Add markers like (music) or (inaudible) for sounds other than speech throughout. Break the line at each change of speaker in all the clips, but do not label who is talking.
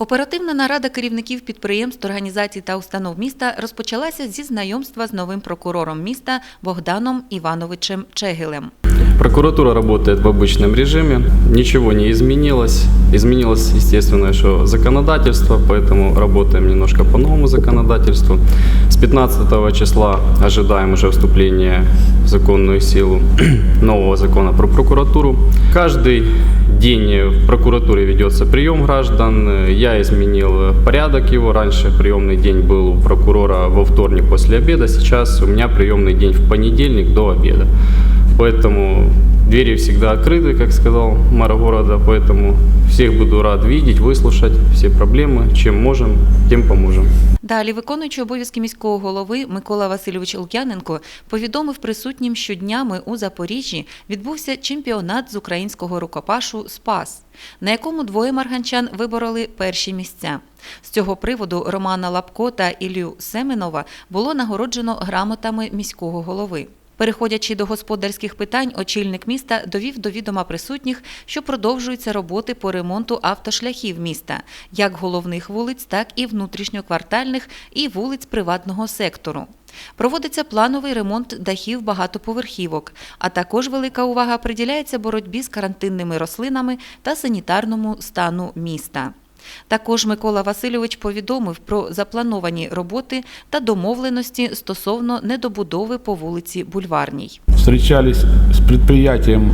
Оперативна нарада керівників підприємств, організацій та установ міста розпочалася зі знайомства з новим прокурором міста Богданом Івановичем Чегелем.
Прокуратура работает в обычном режиме, ничего не изменилось. Изменилось, естественно, еще законодательство, поэтому работаем немножко по новому законодательству. С 15 числа ожидаем уже вступления в законную силу (clears throat) нового закона про прокуратуру. Каждый день в прокуратуре ведется прием граждан. Я изменил порядок его. Раньше приемный день был у прокурора во вторник после обеда, сейчас у меня приемный день в понедельник до обеда. Поэтому двери всегда открыты, как сказал мэр города, поэтому всех буду рад видеть, выслушать все проблемы, чем можем, тем поможем.
Далі виконуючий обов'язки міського голови Микола Васильович Лук'яненко повідомив присутнім, що днями у Запоріжжі відбувся чемпіонат з українського рукопашу Спас, на якому двоє марганчан вибороли перші місця. З цього приводу Романа Лапко та Ілью Семенова було нагороджено грамотами міського голови. Переходячи до господарських питань, очільник міста довів до відома присутніх, що продовжуються роботи по ремонту автошляхів міста, як головних вулиць, так і внутрішньоквартальних і вулиць приватного сектору. Проводиться плановий ремонт дахів багатоповерхівок, а також велика увага приділяється боротьбі з карантинними рослинами та санітарному стану міста. Також Микола Васильович повідомив про заплановані роботи та домовленості стосовно недобудови по вулиці Бульварній.
встречались с предприятием,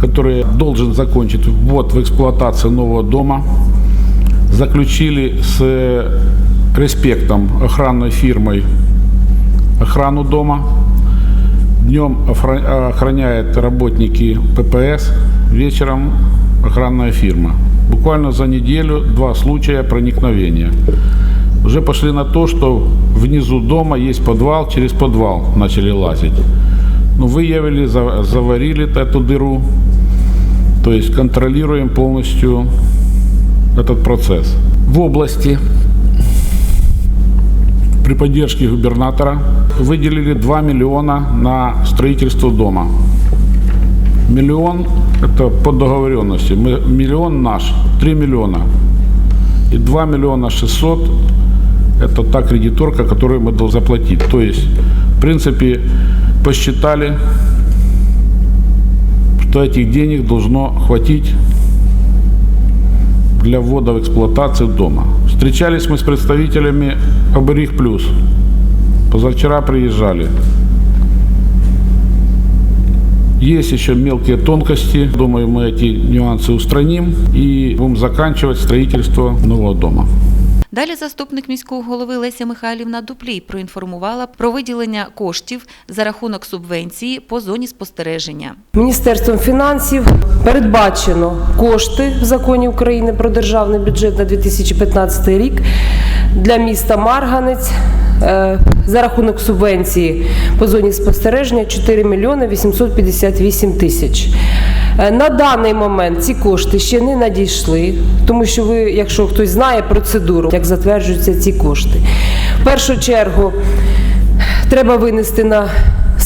которое должен закончить ввод в эксплуатацию нового дома. Заключили с респектом охранной фирмой охрану дома. Днем охра- охраняет работники ППС, вечером охранная фирма. Буквально за неделю два случая проникновения. Уже пошли на то, что внизу дома есть подвал, через подвал начали лазить. Ну, выявили, за- заварили эту дыру. То есть контролируем полностью этот процесс. В области при поддержке губернатора выделили 2 миллиона на строительство дома. Миллион – это по договоренности. Мы, миллион наш, 3 миллиона. И 2 миллиона 600 – это та кредиторка, которую мы должны заплатить. То есть, в принципе, посчитали, что этих денег должно хватить для ввода в эксплуатацию дома. Встречались мы с представителями Оберих Плюс. Позавчера приезжали. Есть еще мелкие тонкости. Думаю, мы эти нюансы устраним и будем заканчивать строительство нового дома.
Далі заступник міського голови Леся Михайлівна Дуплій проінформувала про виділення коштів за рахунок субвенції по зоні спостереження.
Міністерством фінансів передбачено кошти в законі України про державний бюджет на 2015 рік для міста Марганець е, за рахунок субвенції по зоні спостереження 4 мільйони 858 тисяч. Е, На даний момент ці кошти ще не надійшли, тому що ви, якщо хтось знає процедуру, як затверджуються ці кошти, в першу чергу треба винести на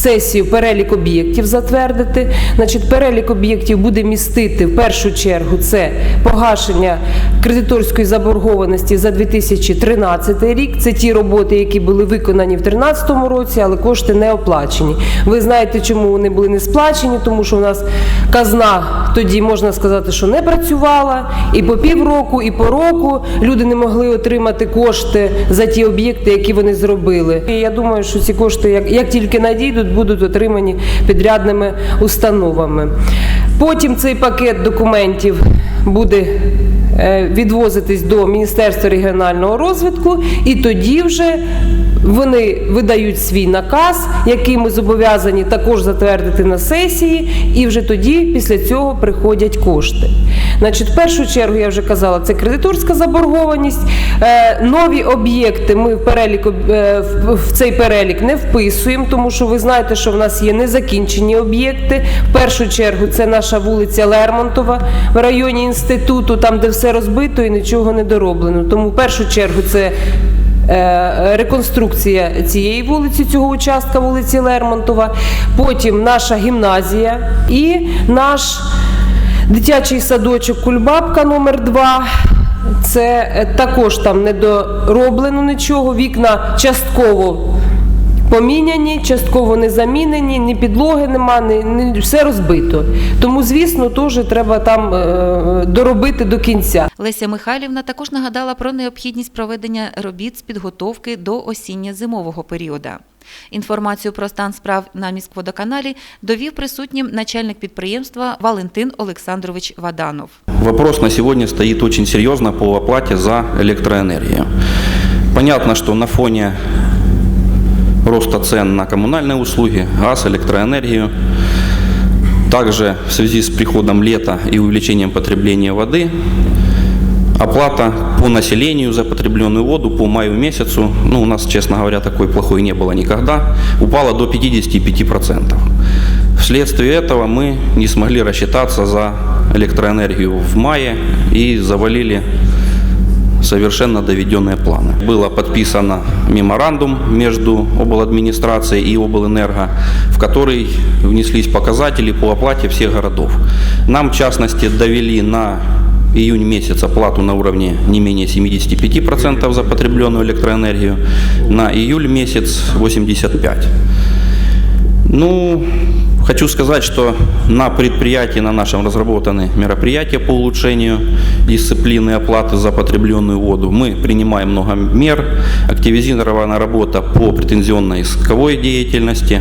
сесію перелік об'єктів затвердити. Значить, перелік об'єктів буде містити в першу чергу це погашення кредиторської заборгованості за 2013 рік. Це ті роботи, які були виконані в 2013 році, але кошти не оплачені. Ви знаєте, чому вони були не сплачені, тому що у нас казна тоді можна сказати, що не працювала, і по півроку, і по року люди не могли отримати кошти за ті об'єкти, які вони зробили. І я думаю, що ці кошти, як, як тільки надійдуть, будуть отримані підрядними установами. Потім цей пакет документів буде е, відвозитись до Міністерства регіонального розвитку, і тоді вже вони видають свій наказ, який ми зобов'язані також затвердити на сесії, і вже тоді після цього приходять кошти. Значить, в першу чергу я вже казала, це кредиторська заборгованість. Е, нові об'єкти ми в перелік е, в- цей перелік не вписуємо, тому що ви знаєте, що в нас є незакінчені об'єкти. В першу чергу це наша вулиця Лермонтова в районі інституту, там де все розбито і нічого не дороблено. Тому в першу чергу це е, реконструкція цієї вулиці, цього участка вулиці Лермонтова, потім наша гімназія і наш дитячий садочок Кульбабка номер 2 Це е, також там не дороблено нічого. Вікна частково поміняні, частково не замінені, ні підлоги нема, ні, ні, все розбито. Тому, звісно, теж треба там е, доробити до кінця.
Леся Михайлівна також нагадала про необхідність проведення робіт з підготовки до осінньо-зимового періоду. Інформацію про стан справ на міськводоканалі довів присутнім начальник підприємства Валентин Олександрович Ваданов.
Вопрос на сегодня стоит очень серьезно по оплате за электроэнергию. Понятно, что на фоне роста цен на коммунальные услуги, газ, электроэнергию, также в связи с приходом лета и увеличением потребления воды, оплата по населению за потребленную воду по маю месяцу, ну у нас, честно говоря, такой плохой не было никогда, упала до 55%. Вследствие этого мы не смогли рассчитаться за электроэнергию в мае и завалили совершенно доведенные планы. Было подписано меморандум между обладминистрацией и облэнерго, в который внеслись показатели по оплате всех городов. Нам, в частности, довели на июнь месяц оплату на уровне не менее 75% за потребленную электроэнергию, на июль месяц 85%. Ну, хочу сказать, что на предприятии, на нашем разработаны мероприятия по улучшению дисциплины оплаты за потребленную воду. Мы принимаем много мер, активизирована работа по претензионной исковой деятельности.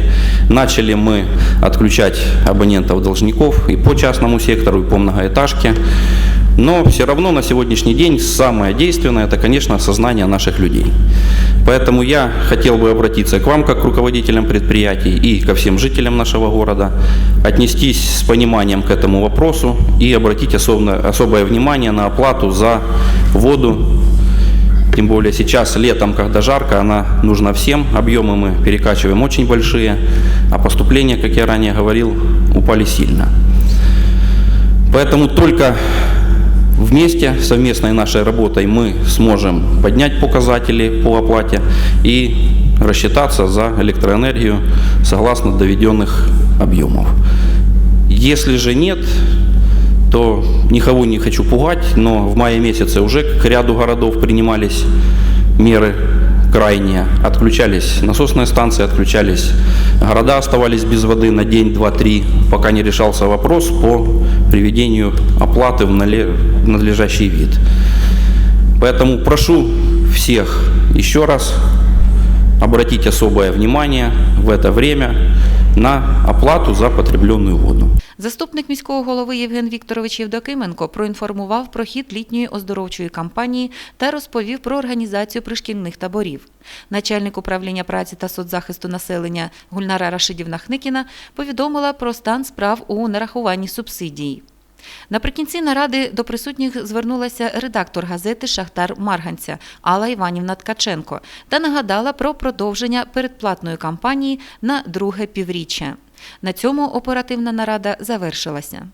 Начали мы отключать абонентов-должников и по частному сектору, и по многоэтажке. Но все равно на сегодняшний день самое действенное, это, конечно, сознание наших людей. Поэтому я хотел бы обратиться к вам, как к руководителям предприятий и ко всем жителям нашего города, отнестись с пониманием к этому вопросу и обратить особое, особое внимание на оплату за воду. Тем более сейчас, летом, когда жарко, она нужна всем. Объемы мы перекачиваем очень большие, а поступления, как я ранее говорил, упали сильно. Поэтому только вместе, совместной нашей работой мы сможем поднять показатели по оплате и рассчитаться за электроэнергию согласно доведенных объемов. Если же нет, то никого не хочу пугать, но в мае месяце уже к ряду городов принимались меры крайние. Отключались насосные станции, отключались города, оставались без воды на день, два, три, пока не решался вопрос по приведению оплаты в надлежащий вид. Поэтому прошу всех еще раз обратить особое внимание в это время на оплату за потребленную воду.
Заступник міського голови Євген Вікторович Євдокименко проінформував про хід літньої оздоровчої кампанії та розповів про організацію пришкільних таборів. Начальник управління праці та соцзахисту населення Гульнара Рашидівна Хникіна повідомила про стан справ у нарахуванні субсидій. Наприкінці наради до присутніх звернулася редактор газети Шахтар Марганця Алла Іванівна Ткаченко та нагадала про продовження передплатної кампанії на друге півріччя. На цьому оперативна нарада завершилася.